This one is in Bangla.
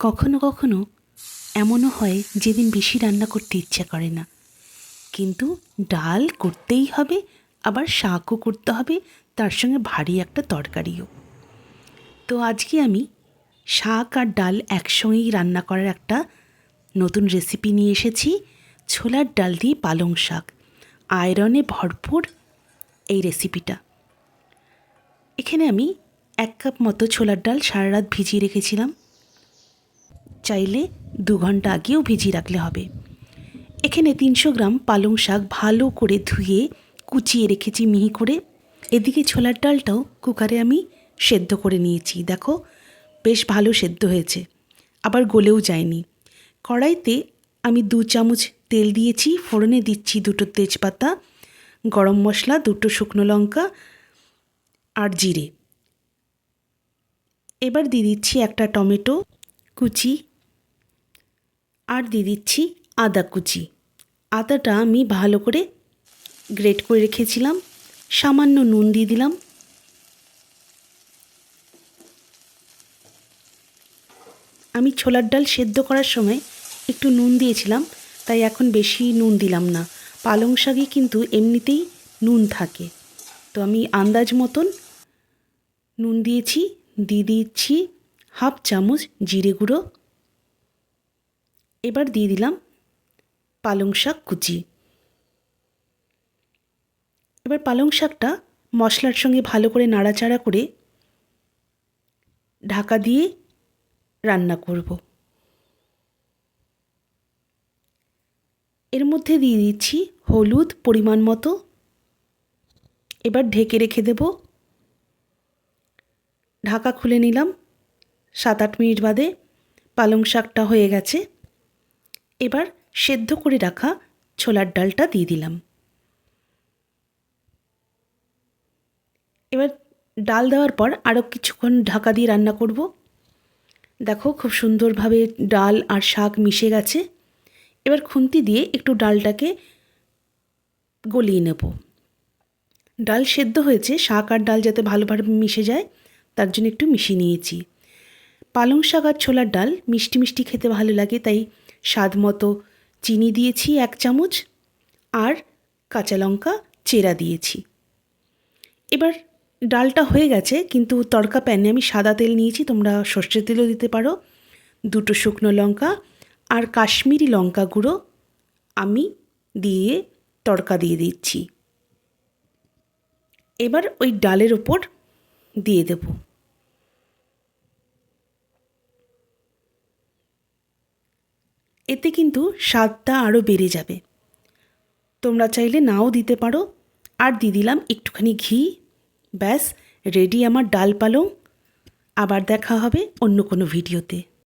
কখনো কখনো এমনও হয় যেদিন বেশি রান্না করতে ইচ্ছা করে না। কিন্তু ডাল করতেই হবে, আবার শাকও করতে হবে, তার সঙ্গে ভারী একটা তরকারিও। তো আজকে আমি শাক আর ডাল একসঙ্গেই রান্না করার একটা নতুন রেসিপি নিয়ে এসেছি, ছোলার ডাল দিয়ে পালং শাক। আয়রনে ভরপুর এই রেসিপিটা এখানে আমি এক কাপ মতো ছোলার ডাল সারা রাত ভিজিয়ে রেখেছিলাম। চাইলে দু ঘণ্টা আগেও ভিজিয়ে রাখলে হবে। এখানে তিনশো গ্রাম পালং শাক ভালো করে ধুয়ে কুচিয়ে রেখেছি মিহি করে। এদিকে ছোলার ডালটাও কুকারে আমি সেদ্ধ করে নিয়েছি। দেখো, বেশ ভালো সেদ্ধ হয়েছে। আবার গলেও যায়নি। কড়াইতে আমি দু চামচ তেল দিয়েছি, ফোড়নে দিচ্ছি দুটো তেজপাতা, গরম মশলা, দুটো শুকনো লঙ্কা আর জিরে। এবার দিয়ে দিচ্ছি একটা টমেটো কুচি আর দিয়ে দিচ্ছি আদা কুচি। আদাটা আমি ভালো করে গ্রেট করে রেখেছিলাম। সামান্য নুন দিয়ে দিলাম। আমি ছোলার ডাল সেদ্ধ করার সময় একটু নুন দিয়েছিলাম, তাই এখন বেশি নুন দিলাম না। পালং শাকে কিন্তু এমনিতেই নুন থাকে। তো আমি আন্দাজ মতন নুন দিয়েছি, দিয়ে দিচ্ছি হাফ চামচ জিরে গুঁড়ো। এবার দিয়ে দিলাম পালং শাক কুচি। এবার পালং শাকটা মশলার সঙ্গে ভালো করে নাড়াচাড়া করে ঢাকা দিয়ে রান্না করব। এর মধ্যে দিয়ে দিচ্ছি হলুদ পরিমাণ মতো। এবার ঢেকে রেখে দেব। ঢাকা খুলে নিলাম। সাত আট মিনিট বাদে পালং শাকটা হয়ে গেছে। এবার সেদ্ধ করে রাখা ছোলার ডালটা দিয়ে দিলাম। এবার ডাল দেওয়ার পর আরও কিছুক্ষণ ঢাকা দিয়ে রান্না করব। দেখো খুব সুন্দরভাবে ডাল আর শাক মিশে গেছে। এবার খুন্তি দিয়ে একটু ডালটাকে গলিয়ে নেব। ডাল সেদ্ধ হয়েছে, শাক আর ডাল যাতে ভালোভাবে মিশে যায়, তার জন্য একটু মিশিয়ে নিয়েছি। পালং শাক আর ছোলার ডাল মিষ্টি মিষ্টি খেতে ভালো লাগে, তাই স্বাদ মতো চিনি দিয়েছি এক চামচ আর কাঁচা লঙ্কা চেরা দিয়েছি। এবার ডালটা হয়ে গেছে, কিন্তু তড়কা প্যানে আমি সাদা তেল নিয়েছি, তোমরা সর্ষের তেলও দিতে পারো। দুটো শুকনো লঙ্কা আর কাশ্মীরি লঙ্কা গুঁড়ো আমি দিয়ে তড়কা দিয়ে দিচ্ছি। এবার ওই ডালের ওপর দিয়ে দেব। এতে কিন্তু স্বাদটা আরও বেড়ে যাবে। তোমরা চাইলে নাও দিতে পারো। আর দিয়ে দিলাম একটুখানি ঘি। ব্যাস রেডি আমার ডাল পালং। আবার দেখা হবে অন্য কোনো ভিডিওতে।